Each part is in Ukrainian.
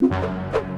you.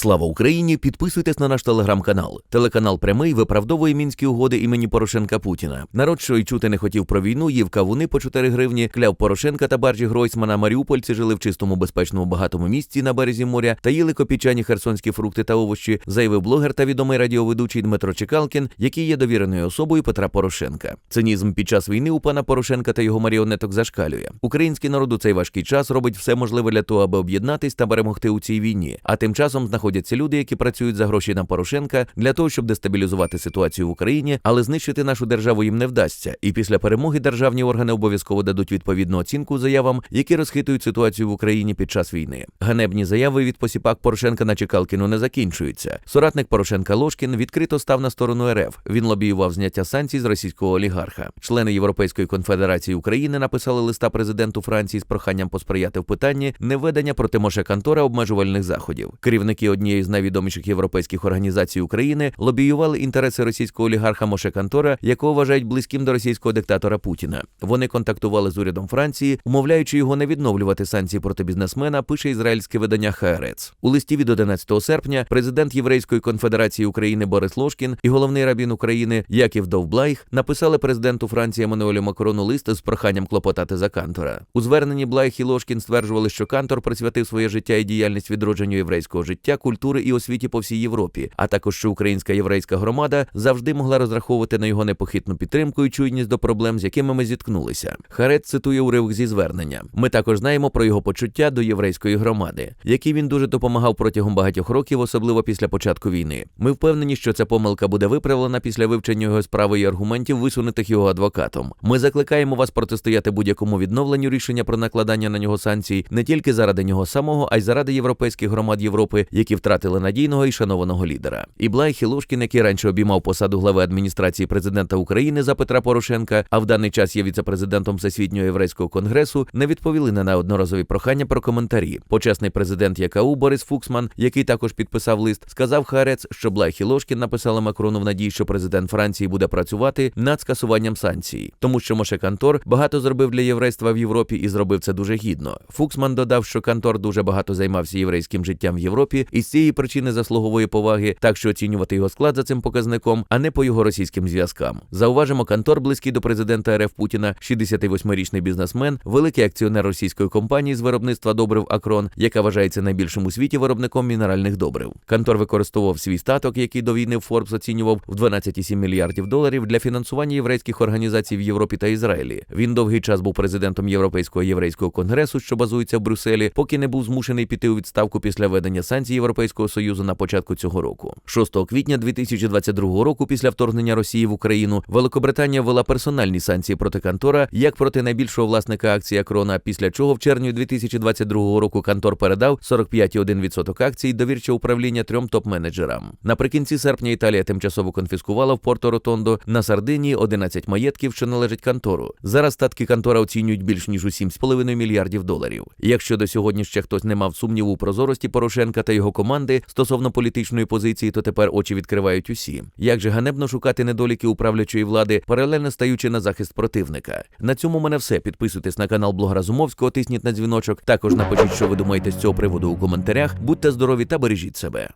Слава Україні! Підписуйтесь на наш телеграм-канал. Телеканал прямий виправдовує мінські угоди імені Порошенка Путіна. Народ, що й чути не хотів про війну, їв кавуни по 4 гривні, кляв Порошенка та баржі Гройсмана. Маріупольці жили в чистому, безпечному, багатому місці на березі моря та їли копійчані херсонські фрукти та овочі, заявив блогер та відомий радіоведучий Дмитро Чекалкін, який є довіреною особою Петра Порошенка. Цинізм під час війни у пана Порошенка та його маріонеток зашкалює. Український народ у цей важкий час робить все можливе для того, аби об'єднатись та перемогти у цій війні. А тим часом знаходяться люди, які працюють за гроші на Порошенка для того, щоб дестабілізувати ситуацію в Україні, але знищити нашу державу їм не вдасться. І після перемоги державні органи обов'язково дадуть відповідну оцінку заявам, які розхитують ситуацію в Україні під час війни. Ганебні заяви від посіпак Порошенка на Чекалкіну не закінчуються. Соратник Порошенка Лошкін відкрито став на сторону РФ. Він лобіював зняття санкцій з російського олігарха. Члени Європейської конфедерації України написали листа президенту Франції з проханням посприяти в питанні неведення проти Моше Кантора обмежувальних заходів. Керівники однієї з найвідоміших європейських організацій України лобіювали інтереси російського олігарха Моше Кантора, якого вважають близьким до російського диктатора Путіна. Вони контактували з урядом Франції, умовляючи його не відновлювати санкції проти бізнесмена. Пише ізраїльське видання Хаарец. У листі від 11 серпня президент Єврейської конфедерації України Борис Лошкін і головний рабін України Яків Довблайх написали президенту Франції Еммануелю Макрону лист з проханням клопотати за Кантора. У зверненні Блайх і Лошкін стверджували, що Кантор присвятив своє життя і діяльність відродженню єврейського життя, культури і освіті по всій Європі, а також що українська єврейська громада завжди могла розраховувати на його непохитну підтримку і чуйність до проблем, з якими ми зіткнулися. Харет цитує уривок зі звернення. Ми також знаємо про його почуття до єврейської громади, якій він дуже допомагав протягом багатьох років, особливо після початку війни. Ми впевнені, що ця помилка буде виправлена після вивчення його справи і аргументів, висунутих його адвокатом. Ми закликаємо вас протистояти будь-якому відновленню рішення про накладання на нього санкцій не тільки заради нього самого, а й заради європейських громад Європи, які втратили надійного і шанованого лідера. І Блайх і Лушкін, який раніше обіймав посаду глави адміністрації президента України за Петра Порошенка, а в даний час є віце-президентом Всесвітнього єврейського конгресу, не відповіли на неодноразові прохання про коментарі. Почесний президент ЯКУ Борис Фуксман, який також підписав лист, сказав Харец, що Блайх і Лошкін написали Макрону в надії, що президент Франції буде працювати над скасуванням санкцій, тому що Моше Кантор багато зробив для єврейства в Європі і зробив це дуже гідно. Фуксман додав, що Кантор дуже багато займався єврейським життям в Європі і з цієї причини заслуговує поваги, так що оцінювати його склад за цим показником, а не по його російським зв'язкам. Зауважимо, Кантор близький до президента РФ Путіна, 68-річний бізнесмен, великий акціонер російської компанії з виробництва добрив Акрон, яка вважається найбільшим у світі виробником мінеральних добрив. Кантор використовував свій статок, який до війни Форбс оцінював в 12,7 мільярдів доларів для фінансування єврейських організацій в Європі та Ізраїлі. Він довгий час був президентом Європейського єврейського конгресу, що базується в Брюсселі, поки не був змушений піти у відставку після ведення санкцій Європейського союзу на початку цього року. 6 квітня 2022 року, після вторгнення Росії в Україну, Великобританія ввела персональні санкції проти Кантора як проти найбільшого власника акції Акрона. Після чого в червні 2022 року Кантор передав 45,1% акцій довірче управління трьом топ-менеджерам. Наприкінці серпня Італія тимчасово конфіскувала в Порто Ротондо на Сардинії 11 маєтків, що належать Кантору. Зараз статки Кантора оцінюють більш ніж у 7,5 мільярдів доларів. Якщо до сьогодні ще хтось не мав сумніву у прозорості Порошенка та його команди стосовно політичної позиції, то тепер очі відкривають усі. Як же ганебно шукати недоліки управлячої влади, паралельно стаючи на захист противника. На цьому мене все. Підписуйтесь на канал блогера Зумовського, тисніть на дзвіночок. Також напишіть, що ви думаєте з цього приводу у коментарях. Будьте здорові та бережіть себе.